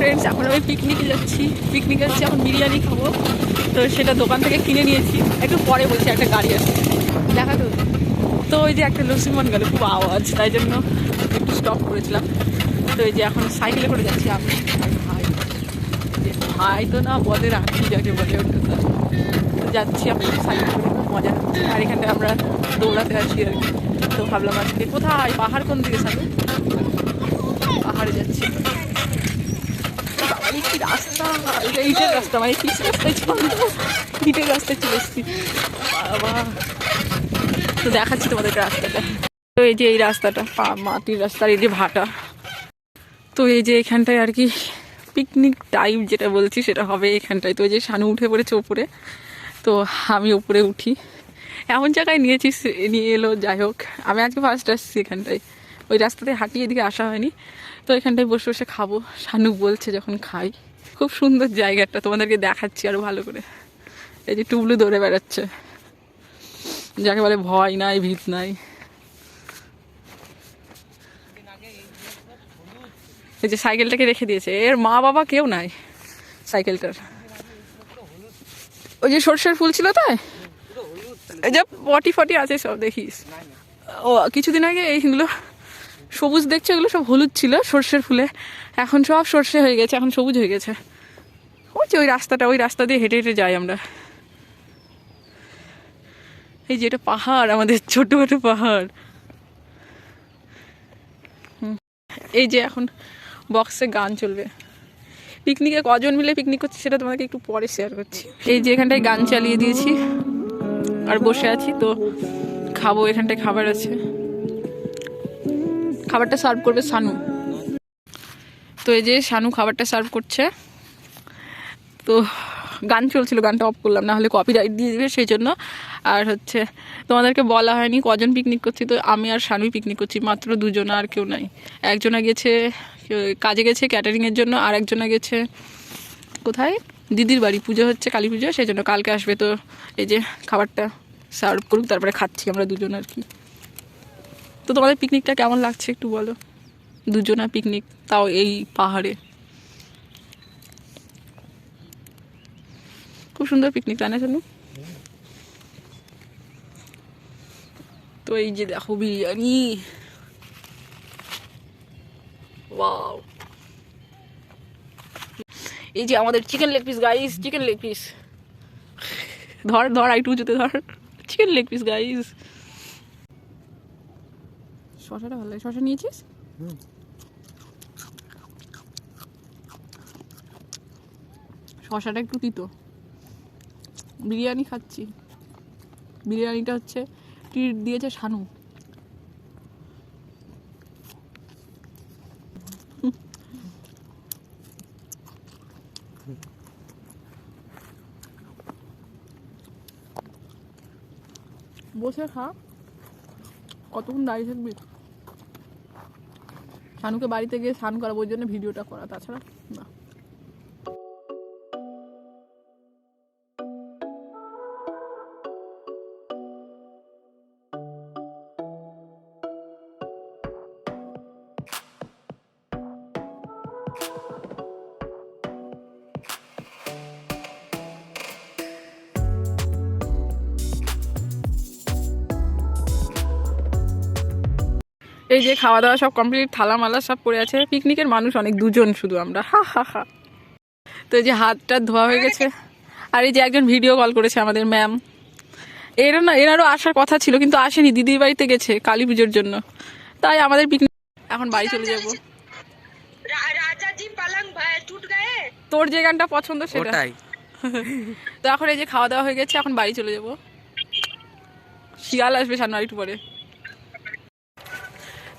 Friends এখন আমি পিকনিকে যাচ্ছি। পিকনিকে যাচ্ছি, এখন বিরিয়ানি খাব। তো সেটা দোকান থেকে কিনে নিয়েছি। একটু পরে বলছি একটা গাড়ি আছে। দেখা তো। তো ওই যে একটা লসিমন গেল খুব আওয়াজ, তাই জন্য একটু স্টপ করেছিলাম। তো এই যে এখন সাইকেলে করে যাচ্ছি আমি। ভাই ভাই তো না বলে রাখি, যাকে বলে তো। যাচ্ছি আমি সাইকেল করে, খুব মজা হচ্ছে আর এখানটায় আমরা দৌড়াতে আছি আর কি। তো ভাবলাম আজকে কোথায়? পাহাড় কোন দিকে সাথে পাহাড়ে যাচ্ছি। এই রাস্তা? ইটের রাস্তা মানে ইটের চলে এসেছি। তো তোমাদের রাস্তাটা। তো এই যে এই রাস্তাটা মাটির রাস্তার এই যে ভাটা। তো এই যে এখানটায় আর কি পিকনিক টাইম যেটা বলছি, সেটা হবে এখানটায়। তো এই যে শানু উঠে পড়েছে ওপরে। তো আমি উপরে উঠি। এমন জায়গায় নিয়েছি, নিয়ে এলো, যাই হোক। আমি আজকে ফার্স্ট আসছি এখানটায়। ওই রাস্তাতে হাঁটিয়ে এদিকে আসা হয়নি। তো এখানটায় বসে বসে খাব। শানু বলছে যখন খাই। খুব সুন্দর জায়গাটা, তোমাদেরকে দেখাচ্ছি আরও ভালো করে। এই যে টুবলু দৌড়ে বেড়াচ্ছে। যাকে বলে ভয় নাই, ভিত নাই। এই যে সাইকেলটাকে রেখে দিয়েছে। এর মা বাবা কেউ নাই সাইকেলটার। ওই যে সর্ষের ফুল ছিল তাই? এই যে পটি ফটি আছে সব দেখিস। ও, কিছুদিন আগে এইগুলো সবুজ দেখছ? এগুলো সব হলুদ ছিল, সর্ষের ফুলে। এখন সব সর্ষে হয়ে গেছে, এখন সবুজ হয়ে গেছে। ওই যে ওই রাস্তাটা, ওই রাস্তা দিয়ে হেঁটে হেঁটে যাই আমরা। এই যে এটা পাহাড়, আমাদের ছোট ছোট পাহাড়। এই যে এখন বক্সে গান চলবে। পিকনিকে কজন মিলে পিকনিক করছি সেটা তোমাকে একটু পরে শেয়ার করছি। এই যে এখানটায় গান চালিয়ে দিয়েছি, আর বসে আছি, তো খাব, এখানটায় খাবার আছে। খাবারটা সার্ভ করবে সানু। তো এই যে সানু খাবারটা সার্ভ করছে। তো গান চলছিল, গানটা অফ করলাম না হলে কপিরাইট দিয়ে দিবে সেই জন্য। আর হচ্ছে, তোমাদেরকে বলা হয়নি কজন পিকনিক করছি, তো আমি আর শানুই পিকনিক করছি, মাত্র দুজনা আর কেউ নাই। একজনা গেছে, কাজে গেছে ক্যাটারিংয়ের জন্য, আর একজনা গেছে কোথায়? দিদির বাড়ি, পুজো হচ্ছে কালী পুজো, সেই জন্য কালকে আসবে। তো এই যে খাবারটা সার্ভ করুক, তারপরে খাচ্ছি আমরা দুজন আর কি। তো তোমাদের পিকনিকটা কেমন লাগছে একটু বলো? দুজনা পিকনিক তাও এই পাহাড়ে। খুব সুন্দর পিকনিক তাই না তো এই যে দেখো বিরিয়ানি। এই যে আমাদের chicken leg piece guys chicken leg piece ধর ধর আইটু উঁচুতে ধর। চিকেন লেগ পিস গাইস শশাটা ভালো লাগে। শশা নিয়েছিস? শশাটা একটু তিতো। বিরিয়ানি খাচ্ছি। বিরিয়ানিটা হচ্ছে ট্রিট দিয়েছে শানু। বসে খা। কতক্ষণ দাঁড়িয়ে থাকবি? শানুকে বাড়িতে গিয়ে স্নান করাবো ওই জন্য ভিডিওটা করা। তাছাড়া না এই যে খাওয়া দাওয়া সব কমপ্লিট থালা মালা সব পড়ে আছে। পিকনিকের মানুষ অনেক দুজন শুধু আমরা। হা হা হা। তো এই যে হাতটা ধোয়া হয়ে গেছে। আর এই যে একজন ভিডিও কল করেছে আমাদের ম্যাম এরা না এনারও আসার কথা ছিল কিন্তু আসেনি দিদির বাড়িতে গেছে কালী পুজোর জন্য। তাই আমাদের পিকনিক এখন বাড়ি চলে যাব। তোর যে গানটা পছন্দ সেটাই তো এখন এই যে খাওয়া দাওয়া হয়ে গেছে এখন বাড়ি চলে যাব। শিয়াল আসবে সামনে একটু পরে।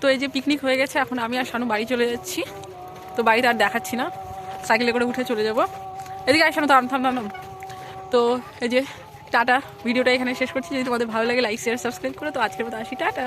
তো এই যে পিকনিক হয়ে গেছে, এখন আমি আর শানু বাড়ি চলে যাচ্ছি। তো বাড়িতে আর দেখাচ্ছি না সাইকেলে করে উঠে চলে যাব। এদিকে আর শানু থাম থাম থাম। তো এই যে টাটা ভিডিওটা এখানে শেষ করছি। যদি তোমাদের ভালো লাগে লাইক শেয়ার সাবস্ক্রাইব করো তো আজকের মতো আসি, টাটা।